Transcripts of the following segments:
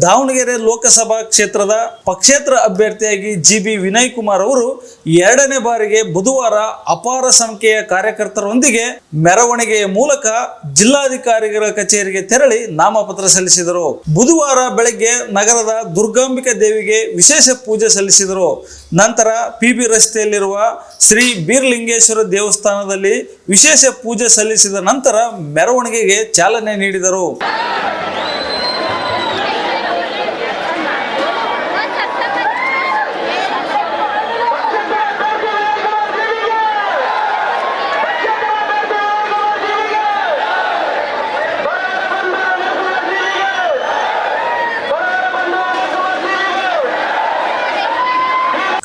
ದಾವಣಗೆರೆ ಲೋಕಸಭಾ ಕ್ಷೇತ್ರದ ಪಕ್ಷೇತರ ಅಭ್ಯರ್ಥಿಯಾಗಿ ಜಿ ಬಿ ವಿನಯ್ ಕುಮಾರ್ ಅವರು ಎರಡನೇ ಬಾರಿಗೆ ಬುಧವಾರ ಅಪಾರ ಸಂಖ್ಯೆಯ ಕಾರ್ಯಕರ್ತರೊಂದಿಗೆ ಮೆರವಣಿಗೆಯ ಮೂಲಕ ಜಿಲ್ಲಾಧಿಕಾರಿಗಳ ಕಚೇರಿಗೆ ತೆರಳಿ ನಾಮಪತ್ರ ಸಲ್ಲಿಸಿದರು. ಬುಧವಾರ ಬೆಳಗ್ಗೆ ನಗರದ ದುರ್ಗಾಂಬಿಕಾ ದೇವಿಗೆ ವಿಶೇಷ ಪೂಜೆ ಸಲ್ಲಿಸಿದರು. ನಂತರ ಪಿ ಬಿ ರಸ್ತೆಯಲ್ಲಿರುವ ಶ್ರೀ ಬೀರ್ಲಿಂಗೇಶ್ವರ ದೇವಸ್ಥಾನದಲ್ಲಿ ವಿಶೇಷ ಪೂಜೆ ಸಲ್ಲಿಸಿದ ನಂತರ ಮೆರವಣಿಗೆಗೆ ಚಾಲನೆ ನೀಡಿದರು.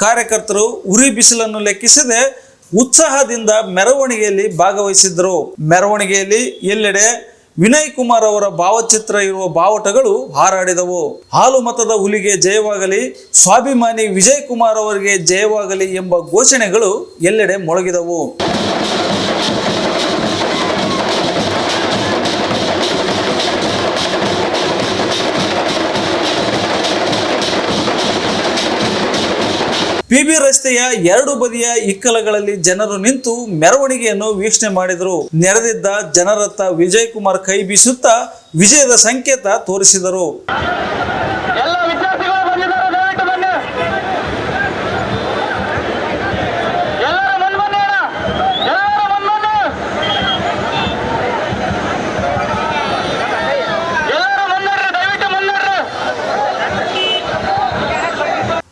ಕಾರ್ಯಕರ್ತರು ಉರಿ ಬಿಸಿಲನ್ನು ಲೆಕ್ಕಿಸದೆ ಉತ್ಸಾಹದಿಂದ ಮೆರವಣಿಗೆಯಲ್ಲಿ ಭಾಗವಹಿಸಿದ್ದರು. ಮೆರವಣಿಗೆಯಲ್ಲಿ ಎಲ್ಲೆಡೆ ವಿನಯ್ ಕುಮಾರ್ ಅವರ ಭಾವಚಿತ್ರ ಇರುವ ಬಾವಟಗಳು ಹಾರಾಡಿದವು. ಹಾಲು ಮತದ ಹುಲಿಗೆ ಜಯವಾಗಲಿ, ಸ್ವಾಭಿಮಾನಿ ವಿಜಯ್ ಕುಮಾರ್ ಅವರಿಗೆ ಜಯವಾಗಲಿ ಎಂಬ ಘೋಷಣೆಗಳು ಎಲ್ಲೆಡೆ ಮೊಳಗಿದವು. ಪಿಬಿ ರಸ್ತೆಯ ಎರಡು ಬದಿಯ ಇಕ್ಕಲಗಳಲ್ಲಿ ಜನರು ನಿಂತು ಮೆರವಣಿಗೆಯನ್ನು ವೀಕ್ಷಣೆ ಮಾಡಿದರು. ನೆರೆದಿದ್ದ ಜನರತ್ತ ವಿಜಯ್ ಕುಮಾರ್ ಕೈ ಬೀಸುತ್ತಾ ವಿಜಯದ ಸಂಕೇತ ತೋರಿಸಿದರು.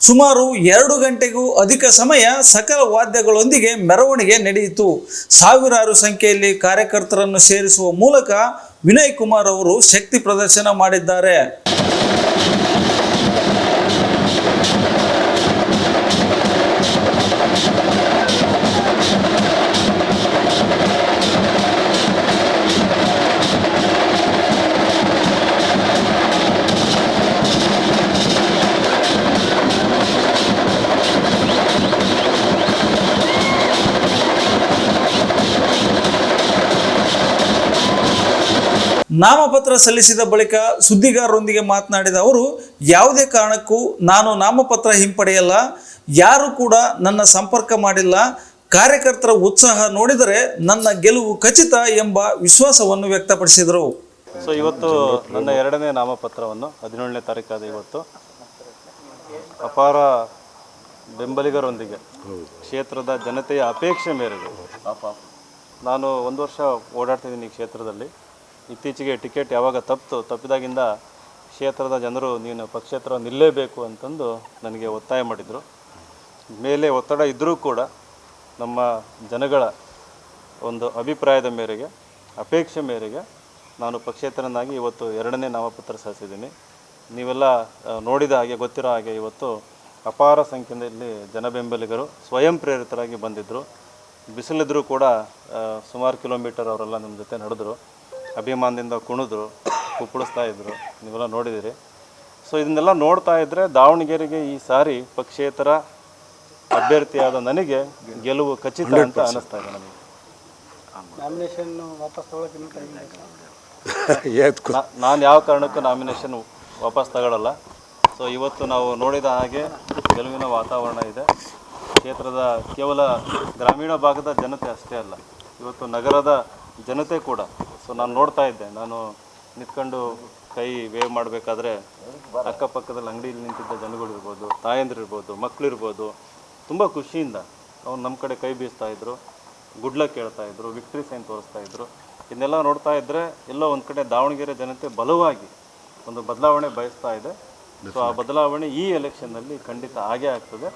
ಸುಮಾರು ಎರಡು ಗಂಟೆಗೂ ಅಧಿಕ ಸಮಯ ಸಕಲ ವಾದ್ಯಗಳೊಂದಿಗೆ ಮೆರವಣಿಗೆ ನಡೆಯಿತು. ಸಾವಿರಾರು ಸಂಖ್ಯೆಯಲ್ಲಿ ಕಾರ್ಯಕರ್ತರನ್ನು ಸೇರಿಸುವ ಮೂಲಕ ವಿನಯ್ ಕುಮಾರ್ ಅವರು ಶಕ್ತಿ ಪ್ರದರ್ಶನ ಮಾಡಿದ್ದಾರೆ. ನಾಮಪತ್ರ ಸಲ್ಲಿಸಿದ ಬಳಿಕ ಸುದ್ದಿಗಾರರೊಂದಿಗೆ ಮಾತನಾಡಿದ ಅವರು, ಯಾವುದೇ ಕಾರಣಕ್ಕೂ ನಾನು ನಾಮಪತ್ರ ಹಿಂಪಡೆಯಲ್ಲ, ಯಾರು ಕೂಡ ನನ್ನ ಸಂಪರ್ಕ ಮಾಡಿಲ್ಲ, ಕಾರ್ಯಕರ್ತರ ಉತ್ಸಾಹ ನೋಡಿದರೆ ನನ್ನ ಗೆಲುವು ಖಚಿತ ಎಂಬ ವಿಶ್ವಾಸವನ್ನು ವ್ಯಕ್ತಪಡಿಸಿದರು. ಸೊ ಇವತ್ತು ನನ್ನ ಎರಡನೇ ನಾಮಪತ್ರವನ್ನು ಹದಿನೇಳನೇ ತಾರೀಕಾದ ಇವತ್ತು ಅಪಾರ ಬೆಂಬಲಿಗರೊಂದಿಗೆ ಕ್ಷೇತ್ರದ ಜನತೆಯ ಅಪೇಕ್ಷೆ ಮೇರೆಗೆ ನಾನು ಒಂದು ವರ್ಷ ಓಡಾಡ್ತಿದ್ದೀನಿ ಈ ಕ್ಷೇತ್ರದಲ್ಲಿ. ಇತ್ತೀಚೆಗೆ ಟಿಕೆಟ್ ಯಾವಾಗ ತಪ್ಪಿತು ತಪ್ಪಿದಾಗಿಂದ ಕ್ಷೇತ್ರದ ಜನರು ನೀನು ಪಕ್ಷೇತರ ನಿಲ್ಲೇಬೇಕು ಅಂತಂದು ನನಗೆ ಒತ್ತಾಯ ಮಾಡಿದರು. ಮೇಲೆ ಒತ್ತಡ ಇದ್ದರೂ ಕೂಡ ನಮ್ಮ ಜನಗಳ ಒಂದು ಅಭಿಪ್ರಾಯದ ಮೇರೆಗೆ, ಅಪೇಕ್ಷೆ ಮೇರೆಗೆ ನಾನು ಪಕ್ಷೇತರನಾಗಿ ಇವತ್ತು ಎರಡನೇ ನಾಮಪತ್ರ ಸಲ್ಲಿಸಿದ್ದೀನಿ. ನೀವೆಲ್ಲ ನೋಡಿದ ಹಾಗೆ, ಗೊತ್ತಿರೋ ಹಾಗೆ ಇವತ್ತು ಅಪಾರ ಸಂಖ್ಯೆಯಲ್ಲಿ ಜನ ಬೆಂಬಲಿಗರು, ಸ್ವಯಂ ಪ್ರೇರಿತರಾಗಿ ಬಂದಿದ್ದರು ಬಿಸಿಲಿದ್ರೂ ಕೂಡ ಸುಮಾರು ಕಿಲೋಮೀಟರ್ ಅವರೆಲ್ಲ ನಮ್ಮ ಜೊತೆ ನಡೆದ್ರು. ಅಭಿಮಾನದಿಂದ ಕುಣಿದ್ರು ಕುಪ್ಪಳಿಸ್ತಾ ಇದ್ರು ನೀವೆಲ್ಲ ನೋಡಿದಿರಿ. ಸೊ ಇದನ್ನೆಲ್ಲ ನೋಡ್ತಾ ಇದ್ದರೆ ದಾವಣಗೆರೆಗೆ ಈ ಸಾರಿ ಪಕ್ಷೇತರ ಅಭ್ಯರ್ಥಿಯಾದ ನನಗೆ ಗೆಲುವು ಖಚಿತ ಅಂತ ಅನಿಸ್ತಾ ಇದೆ ನನಗೆ ನಾನು ಯಾವ ಕಾರಣಕ್ಕೂ ನಾಮಿನೇಷನ್ ವಾಪಸ್ ತಗೊಳ್ಳಲ್ಲ ಸೊ ಇವತ್ತು ನಾವು ನೋಡಿದ ಹಾಗೆ ಗೆಲುವಿನ ವಾತಾವರಣ ಇದೆ. ಕ್ಷೇತ್ರದ ಕೇವಲ ಗ್ರಾಮೀಣ ಭಾಗದ ಜನತೆ ಅಷ್ಟೇ ಅಲ್ಲ ಇವತ್ತು ನಗರದ ಜನತೆ ಕೂಡ ಸೊ ನಾನು ನೋಡ್ತಾ ಇದ್ದೆ. ನಾನು ನಿಂತ್ಕೊಂಡು ಕೈ ವೇವ್ ಮಾಡಬೇಕಾದ್ರೆ ಅಕ್ಕಪಕ್ಕದಲ್ಲಿ ಅಂಗಡಿಯಲ್ಲಿ ನಿಂತಿದ್ದ ಜನಗಳಿರ್ಬೋದು ತಾಯಂದಿರಿರ್ಬೋದು ಮಕ್ಕಳಿರ್ಬೋದು ತುಂಬ ಖುಷಿಯಿಂದ ಅವ್ರು ನಮ್ಮ ಕಡೆ ಕೈ ಬೀಸ್ತಾ ಇದ್ರು ಗುಡ್ಲ ಕೇಳ್ತಾ ಇದ್ರು ವಿಕ್ಟ್ರಿ ಸೈನ್ ತೋರಿಸ್ತಾ ಇದ್ರು. ಇದನ್ನೆಲ್ಲ ನೋಡ್ತಾ ಇದ್ದರೆ ಎಲ್ಲೋ ಒಂದು ಕಡೆ ದಾವಣಗೆರೆ ಜನತೆ ಬಲವಾಗಿ ಒಂದು ಬದಲಾವಣೆ ಬಯಸ್ತಾ ಇದೆ. ಸೊ ಆ ಬದಲಾವಣೆ ಈ ಎಲೆಕ್ಷನ್ನಲ್ಲಿ ಖಂಡಿತ ಆಗೇ ಆಗ್ತದೆ.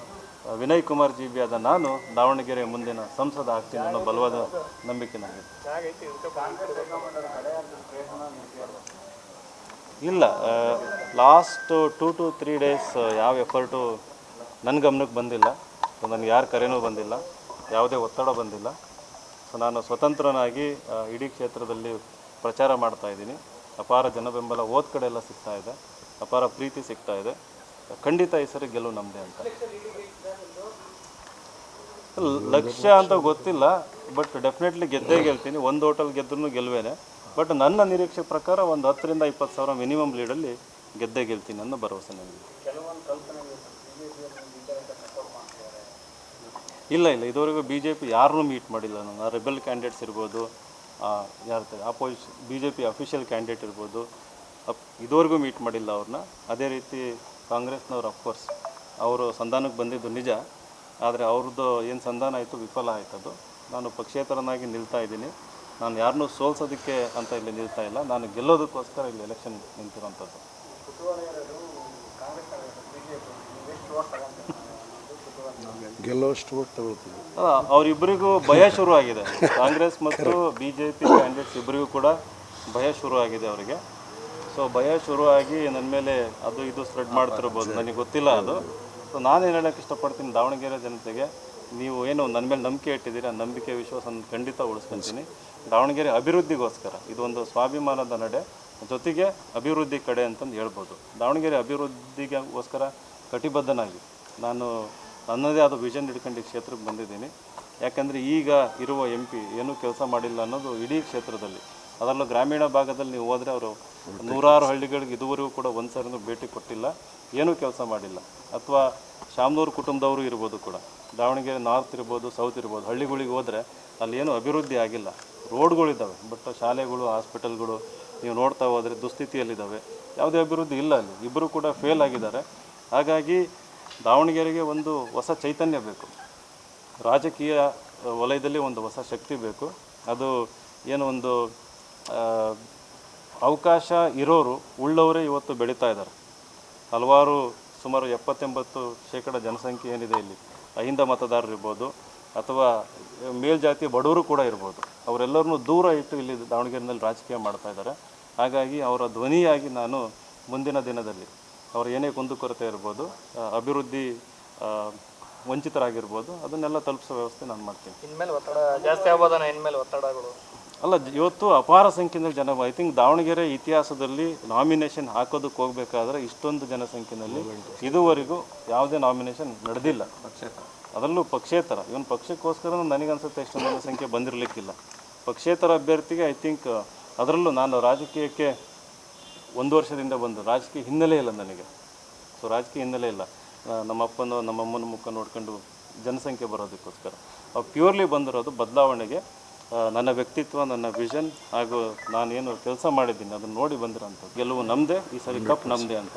ವಿನಯ್ ಕುಮಾರ್ ಜಿ ಬಿ ಆದ ನಾನು ದಾವಣಗೆರೆ ಮುಂದಿನ ಸಂಸದ ಆಗ್ತೀನಿ ಅನ್ನೋ ಬಲವಾದ ನಂಬಿಕೆ ನನಗೆ ಇಲ್ಲ last two to three days ಯಾವ ಎಫರ್ಟು ನನ್ನ ಗಮನಕ್ಕೆ ಬಂದಿಲ್ಲ. ನನಗೆ ಯಾರ ಕರೆನೂ ಬಂದಿಲ್ಲ, ಯಾವುದೇ ಒತ್ತಡ ಬಂದಿಲ್ಲ. ಸೊ, ನಾನು ಸ್ವತಂತ್ರನಾಗಿ ಇಡೀ ಕ್ಷೇತ್ರದಲ್ಲಿ ಪ್ರಚಾರ ಮಾಡ್ತಾ ಇದ್ದೀನಿ. ಅಪಾರ ಜನ ಬೆಂಬಲ ಹೋದ ಕಡೆ ಎಲ್ಲ ಸಿಗ್ತಾ ಇದೆ. ಅಪಾರ ಪ್ರೀತಿ ಸಿಗ್ತಾ ಇದೆ. ಖಂಡಿತ ಈ ಸರಿ ಗೆಲುವು ನಮ್ಮದೇ ಅಂತ. ಲಕ್ಷ್ಯ ಅಂತ ಗೊತ್ತಿಲ್ಲ ಬಟ್ ಡೆಫಿನೆಟ್ಲಿ ಗೆದ್ದೇ ಗೆಲ್ತೀನಿ. ಒಂದು ಹೋಟೆಲ್ ಗೆದ್ರೂ ಗೆಲುವೇನೆ. ಬಟ್ ನನ್ನ ನಿರೀಕ್ಷೆ ಪ್ರಕಾರ ಒಂದು ಹತ್ತರಿಂದ ಇಪ್ಪತ್ತು ಸಾವಿರ ಮಿನಿಮಮ್ ಲೀಡಲ್ಲಿ ಗೆದ್ದೇ ಗೆಲ್ತೀನಿ ಅನ್ನೋ ಭರವಸೆ ನನಗೆ ಇಲ್ಲ ಇಲ್ಲ. ಇದುವರೆಗೂ ಬಿ ಜೆ ಪಿ ಯಾರನ್ನೂ ಮೀಟ್ ಮಾಡಿಲ್ಲ ನಾನು. ರೆಬೆಲ್ ಕ್ಯಾಂಡಿಡೇಟ್ಸ್ ಇರ್ಬೋದು ಯಾರು opposition B J P official candidate ಇರ್ಬೋದು, ಅಪ್, ಇದುವರೆಗೂ ಮೀಟ್ ಮಾಡಿಲ್ಲ ಅವ್ರನ್ನ. ಅದೇ ರೀತಿ ಕಾಂಗ್ರೆಸ್ನವ್ರು ಅಫ್ಕೋರ್ಸ್ ಅವರು ಸಂಧಾನಕ್ಕೆ ಬಂದಿದ್ದು ನಿಜ. ಆದರೆ ಅವ್ರದ್ದು ಏನು ಸಂಧಾನ ಆಯಿತು ವಿಫಲ ಆಯ್ತದ್ದು ನಾನು ಪಕ್ಷೇತರನಾಗಿ ನಿಲ್ತಾ ಇದ್ದೀನಿ. ನಾನು ಯಾರನ್ನೂ ಸೋಲ್ಸೋದಕ್ಕೆ ಅಂತ ಇಲ್ಲಿ ನಿಲ್ತಾ ಇಲ್ಲ. ನಾನು ಗೆಲ್ಲೋದಕ್ಕೋಸ್ಕರ ಇಲ್ಲಿ ಎಲೆಕ್ಷನ್ ನಿಂತಿರೋಂಥದ್ದು ಗೆಲ್ಲೋಷ್ಟು ಓಟ್ ತಗೊಳ್ತೀವಿ ಅವರಿಬ್ಬರಿಗೂ ಭಯ ಶುರುವಾಗಿದೆ. ಕಾಂಗ್ರೆಸ್ ಮತ್ತು ಬಿ ಜೆ ಪಿ ಕ್ಯಾಂಡಿಡೇಟ್ಸ್ ಇಬ್ಬರಿಗೂ ಕೂಡ ಭಯ ಶುರುವಾಗಿದೆ ಅವರಿಗೆ. ಸೊ ಭಯ ಶುರುವಾಗಿ ನನ್ನ ಮೇಲೆ ಅದು ಇದು ಸ್ಪ್ರೆಡ್ ಮಾಡ್ತಿರ್ಬೋದು. ನನಗೆ ಗೊತ್ತಿಲ್ಲ ಅದು. ಸೊ ನಾನೇನು ಹೇಳೋಕ್ಕೆ ಇಷ್ಟಪಡ್ತೀನಿ ದಾವಣಗೆರೆ ಜನತೆಗೆ ನೀವು ಏನು ನನ್ನ ಮೇಲೆ ನಂಬಿಕೆ ಇಟ್ಟಿದ್ದೀರಿ ಆ ನಂಬಿಕೆ ವಿಶ್ವಾಸವನ್ನು ಖಂಡಿತ ಉಳಿಸ್ಕೊಂತೀನಿ ದಾವಣಗೆರೆ ಅಭಿವೃದ್ಧಿಗೋಸ್ಕರ ಇದೊಂದು ಸ್ವಾಭಿಮಾನದ ನಡೆ ಜೊತೆಗೆ ಅಭಿವೃದ್ಧಿ ಕಡೆ ಅಂತಂದು ಹೇಳ್ಬೋದು. ದಾವಣಗೆರೆ ಅಭಿವೃದ್ಧಿಗೋಸ್ಕರ ಕಟಿಬದ್ಧನಾಗಿ ನಾನು ನನ್ನದೇ ಆದ ವಿಷನ್ ಹಿಡ್ಕೊಂಡು ಈ ಕ್ಷೇತ್ರಕ್ಕೆ ಬಂದಿದ್ದೀನಿ. ಯಾಕಂದರೆ ಈಗ ಇರುವ ಎಂ ಪಿ ಏನೂ ಕೆಲಸ ಮಾಡಿಲ್ಲ ಅನ್ನೋದು ಇಡೀ ಕ್ಷೇತ್ರದಲ್ಲಿ. ಅದರಲ್ಲೂ ಗ್ರಾಮೀಣ ಭಾಗದಲ್ಲಿ ನೀವು ಹೋದರೆ ಅವರು ನೂರಾರು ಹಳ್ಳಿಗಳಿಗೆ ಇದುವರೆಗೂ ಕೂಡ ಒಂದು ಸರಿನೂ ಭೇಟಿ ಕೊಟ್ಟಿಲ್ಲ. ಏನೂ ಕೆಲಸ ಮಾಡಿಲ್ಲ. ಅಥವಾ ಶಾಮನೂರು ಕುಟುಂಬದವರು ಇರ್ಬೋದು ಕೂಡ. ದಾವಣಗೆರೆ ನಾರ್ತ್ ಇರ್ಬೋದು, ಸೌತ್ ಇರ್ಬೋದು, ಹಳ್ಳಿಗಳಿಗೆ ಹೋದರೆ ಅಲ್ಲಿ ಏನೂ ಅಭಿವೃದ್ಧಿ ಆಗಿಲ್ಲ. ರೋಡ್ಗಳಿದ್ದಾವೆ ಬಟ್ ಶಾಲೆಗಳು, ಹಾಸ್ಪಿಟಲ್ಗಳು ನೀವು ನೋಡ್ತಾ ಹೋದರೆ ದುಸ್ಥಿತಿಯಲ್ಲಿದ್ದಾವೆ. ಯಾವುದೇ ಅಭಿವೃದ್ಧಿ ಇಲ್ಲ ಅಲ್ಲಿ. ಇಬ್ಬರು ಕೂಡ ಫೇಲ್ ಆಗಿದ್ದಾರೆ. ಹಾಗಾಗಿ ದಾವಣಗೆರೆಗೆ ಒಂದು ಹೊಸ ಚೈತನ್ಯ ಬೇಕು. ರಾಜಕೀಯ ವಲಯದಲ್ಲಿ ಒಂದು ಹೊಸ ಶಕ್ತಿ ಬೇಕು. ಅದು ಏನು ಒಂದು ಅವಕಾಶ ಇರೋರು ಉಳ್ಳವರೇ ಇವತ್ತು ಬೆಳೀತಾ ಇದ್ದಾರೆ. ಹಲವಾರು ಸುಮಾರು ಎಪ್ಪತ್ತೆಂಬತ್ತು ಶೇಕಡ ಜನಸಂಖ್ಯೆ ಏನಿದೆ ಇಲ್ಲಿ, ಅಹಿಂದ ಮತದಾರರು ಇರ್ಬೋದು ಅಥವಾ ಮೇಲ್ಜಾತಿ ಬಡವರು ಕೂಡ ಇರ್ಬೋದು. ಅವರೆಲ್ಲರನ್ನೂ ದೂರ ಇಟ್ಟು ಇಲ್ಲಿ ದಾವಣಗೆರೆಯಲ್ಲಿ ರಾಜಕೀಯ ಮಾಡ್ತಾ ಇದ್ದಾರೆ. ಹಾಗಾಗಿ ಅವರ ಧ್ವನಿಯಾಗಿ ನಾನು ಮುಂದಿನ ದಿನದಲ್ಲಿ ಅವ್ರ ಏನೇ ಕುಂದುಕೊರತೆ ಇರ್ಬೋದು ಅಭಿವೃದ್ಧಿ ವಂಚಿತರಾಗಿರ್ಬೋದು, ಅದನ್ನೆಲ್ಲ ತಲುಪಿಸೋ ವ್ಯವಸ್ಥೆ ನಾನು ಮಾಡ್ತೀನಿ. ಇನ್ಮೇಲೆ ಒತ್ತಡ, ಜಾಸ್ತಿ ಆಗ್ಬೋದಣ್ಣ ಇನ್ಮೇಲೆ ಒತ್ತಡಗಳು. ಅಲ್ಲ ಇವತ್ತು ಅಪಾರ ಸಂಖ್ಯೆಯಲ್ಲಿ ಜನ ಐ ಥಿಂಕ್ ದಾವಣಗೆರೆ ಇತಿಹಾಸದಲ್ಲಿ ನಾಮಿನೇಷನ್ ಹಾಕೋದಕ್ಕೆ ಹೋಗ್ಬೇಕಾದ್ರೆ ಇಷ್ಟೊಂದು ಜನಸಂಖ್ಯೆಯಲ್ಲಿ ಇದುವರೆಗೂ ಯಾವುದೇ ನಾಮಿನೇಷನ್ ನಡೆದಿಲ್ಲ. ಅದರಲ್ಲೂ ಪಕ್ಷೇತರ ಇವನ್ ಪಕ್ಷಕ್ಕೋಸ್ಕರ ನನಗನ್ಸುತ್ತೆ ಇಷ್ಟೊಂದು ಜನಸಂಖ್ಯೆ ಬಂದಿರಲಿಕ್ಕಿಲ್ಲ. ಪಕ್ಷೇತರ ಅಭ್ಯರ್ಥಿಗೆ ಐ ಥಿಂಕ್ ಅದರಲ್ಲೂ ನಾನು ರಾಜಕೀಯಕ್ಕೆ ಒಂದು ವರ್ಷದಿಂದ ಬಂದು, ರಾಜಕೀಯ ಹಿನ್ನೆಲೆ ಇಲ್ಲ ನನಗೆ. ಸೊ ರಾಜಕೀಯ ಹಿನ್ನೆಲೆ ಇಲ್ಲ. ನಮ್ಮ ಅಪ್ಪನ ನಮ್ಮ ಅಮ್ಮನ ಮುಖ ನೋಡ್ಕೊಂಡು ಜನಸಂಖ್ಯೆ ಬರೋದಕ್ಕೋಸ್ಕರ. ಅವು ಪ್ಯೂರ್ಲಿ ಬಂದಿರೋದು ಬದಲಾವಣೆಗೆ ನನ್ನ ವ್ಯಕ್ತಿತ್ವ ನನ್ನ ವಿಷನ್ ಹಾಗೂ ನಾನೇನು ಕೆಲಸ ಮಾಡಿದ್ದೀನಿ ಅದನ್ನು ನೋಡಿ ಬಂದಿರೋಂಥದ್ದು. ಗೆಲುವು ನಮ್ಮದೇ ಈ ಸರಿ ಕಪ್ ನಮ್ಮದೇ ಅಂತ.